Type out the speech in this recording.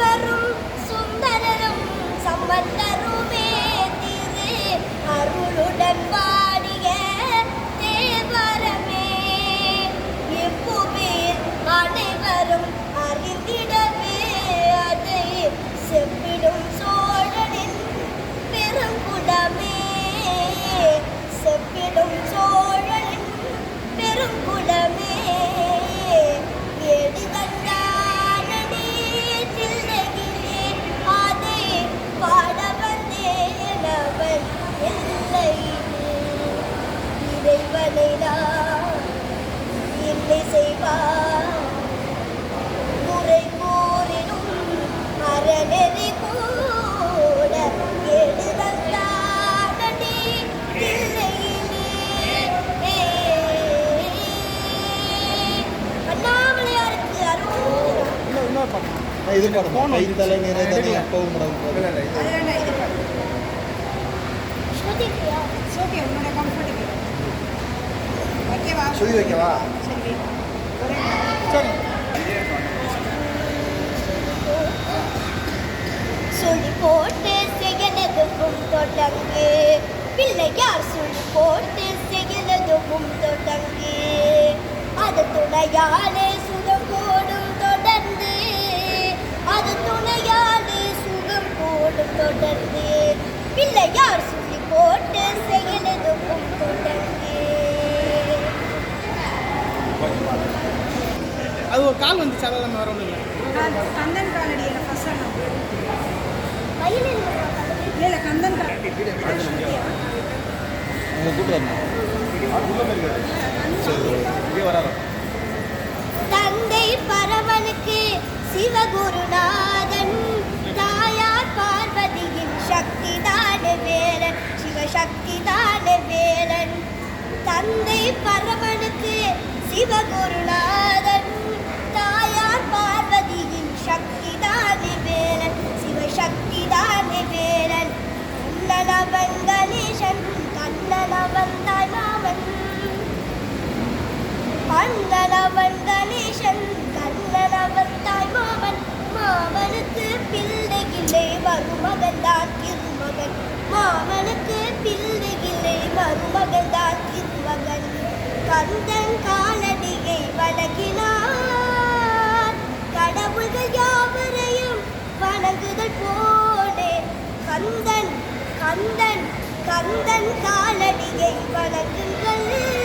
சுபரும் சுந்தரரும் சம்பந்தருமே திரு. அருளுடன் பாடிய தேவரமே. எப்புவேர் அனைவரும் அறிந்திடவே அதை செப்பிடும் செய்வார் குறை போரினும் அறநெறி போல எழுதத்தாடனே பிள்ளையிலே அண்ணாமலையாருக்கு அருள். இது படம் இது ஸ்ருதிக்கியா ஓகே உன்னோட கம்ஃபர்டபிள் சுதி வைக்கவா? சரி. சுழி போட்டு செயலதுவும் தொடங்கு. பிள்ளையார் சுழி போட்டு செயலதுவும் தொடங்கு. அது துணையாலே அது ஒரு கால் வந்துச்சு அதான் நம்ம வர நான் கந்தன் காலடி இல்லை ஃபர்ஸ்ட் இல்லை இல்லை கந்தன் காலடி. உங்களை கூட்டு வரணும். தந்தை பரமனுக்கு சிவகுருநாதன் தாயார் பார்வதியின் சக்தி தான வேலன் சிவசக்தி தான வேலன். தந்தை பரமனுக்கு சிவகுருநாதன். அண்ணனவன் கணேசன் கண்ணனவன் தாய் மாமன் மாமனுக்கு பிள்ளை மருமகன் தான் திருமகன் மாமனுக்கு பிள்ளை மருமகன் தான் திருமகன் கந்தன் காலடியை வணங்கினார். கடவுள்கள் யாவரையும் வணங்குதல் போலே. கந்தன் கந்தன் கந்தன் காலடியை வணங்குங்கள்.